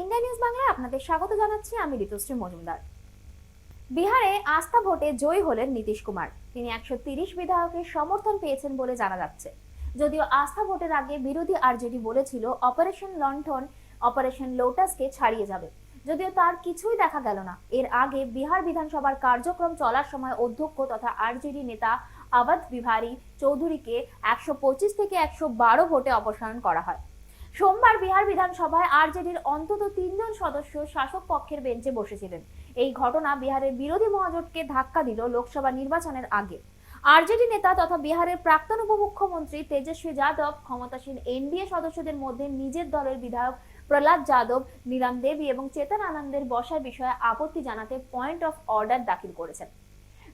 India news বাংলায় আপনাদের স্বাগত জানাচ্ছি, আমি ঋতুশ্রী মজুমদার। বিহারে আস্থা ভোটে জয়ী হলেন নীতিশ কুমার। তিনি একশো তিরিশ বিধায়কের সমর্থন পেয়েছেন বলে জানা যাচ্ছে। যদিও আস্থা ভোটের আগে বিরোধী আরজেডি বলেছিল, অপারেশন লন্ঠন অপারেশন লোটাসকে ছাড়িয়ে যাবে। যদিও তার কিছুই দেখা গেল না। এর আগে বিহার বিধানসভার কার্যক্রম চলার সময় অধ্যক্ষ তথা আরজেডি নেতা আবাদ বিহারী চৌধুরীকে একশো পঁচিশ থেকে একশো বারো ভোটে অপসারণ করা হয়। সোমবার বিহার বিধানসভায় আরজেডির অন্তত তিনজন সদস্য শাসক পক্ষের বেঞ্চে বসেছিলেন। এই ঘটনা বিহারের বিরোধী মহাজোটকে ধাক্কা দিল লোকসভা নির্বাচনের আগে। আরজেডি নেতা তথা বিহারের প্রাক্তন উপমুখ্যমন্ত্রী তেজস্বী যাদব, ক্ষমতাসীন এনডিএ সদস্যদের মধ্যে নিজের দলের বিধায়ক প্রহ্লাদ যাদব, নীলাম দেবী এবং চেতন আনন্দের বসার বিষয়ে আপত্তি জানাতে পয়েন্ট অফ অর্ডার দাখিল করেছেন।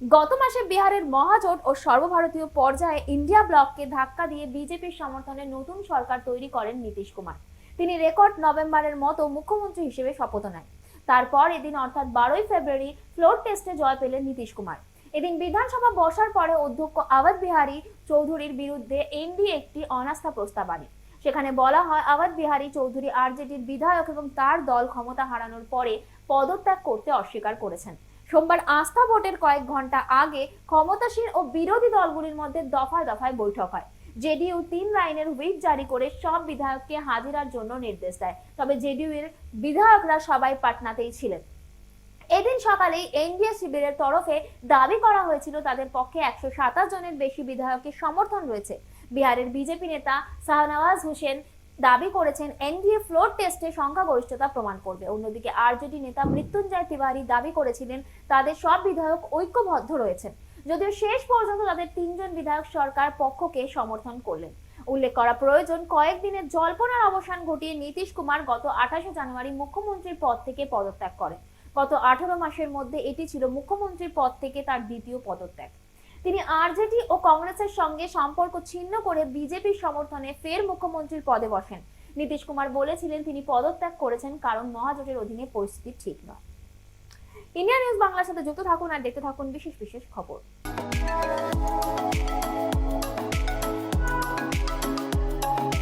গত মাসে বিহারের মহাজোট ও সর্বভারতীয় পর্যায়ে ইন্ডিয়া ব্লককে ধাক্কা দিয়ে বিজেপির সমর্থনে নতুন সরকার তৈরি করেন নীতিশ কুমার। তিনি রেকর্ড নভেম্বরের মতো মুখ্যমন্ত্রী হিসেবে শপথ নেন। তারপর এদিন অর্থাৎ বারোই ফেব্রুয়ারি ফ্লোর টেস্টে জয় পেলেন নীতিশ কুমার। এদিন বিধানসভা বসার পরে অধ্যক্ষ আওয়াজ বিহারী চৌধুরীর বিরুদ্ধে এনডি একটি অনাস্থা প্রস্তাব আনে। সেখানে বলা হয় আওয়াজ বিহারী চৌধুরী আরজেডির বিধায়ক এবং তার দল ক্ষমতা হারানোর পরে পদত্যাগ করতে অস্বীকার করেছেন। সোমবার আস্থা ভোটের কয়েক ঘণ্টা আগে ক্ষমতাসীন ও বিরোধী দলগুলির মধ্যে দফায় দফায় বৈঠক হয়। জেডিইউ তিন লাইনের হুইপ জারি করে সব বিধায়ককে হাজিরার জন্য নির্দেশ দেয়। তবে জেডিইউ এর বিধায়করা সবাই পাটনাতেই ছিলেন। এদিন সকালে এনডিএ শিবিরের তরফে দাবি করা হয়েছিল, তাদের পক্ষে একশো সাতাশ জনের বেশি বিধায়কের সমর্থন রয়েছে। বিহারের বিজেপি নেতা শাহনওয়াজ হোসেন দাবি করেছেন এনডিএ ফ্লোর টেস্টে সংখ্যাগরিষ্ঠতা প্রমাণ করবে। অন্যদিকে আরজেডি নেতা মৃত্যুঞ্জয় তিওয়ারি দাবি করেছিলেন, তাদের সব বিধায়ক ঐক্যবদ্ধ রয়েছেন। যদিও শেষ পর্যন্ত তাদের তিনজন বিধায়ক সরকার পক্ষকে সমর্থন করলেন। উল্লেখ করা প্রয়োজন, কয়েকদিনের জল্পনার অবসান ঘটিয়ে নীতিশ কুমার গত আঠাশে জানুয়ারি মুখ্যমন্ত্রীর পদ থেকে পদত্যাগ করেন। গত আঠারো মাসের মধ্যে এটি ছিল মুখ্যমন্ত্রীর পদ থেকে তার দ্বিতীয় পদত্যাগ। তিনি আরজেডি ও কংগ্রেসের সঙ্গে সম্পর্ক ছিন্ন করে বিজেপির সমর্থনে ফের মুখ্যমন্ত্রীর পদে বসেন। নীতিশ কুমার বলেছিলেন, তিনি পদত্যাগ করেছেন কারণ মহাজোটের অধীনে পরিস্থিতি ঠিক নয়। ইন্ডিয়া নিউজ বাংলার সাথে যুক্ত থাকুন আর দেখতে থাকুন বিশেষ বিশেষ খবর।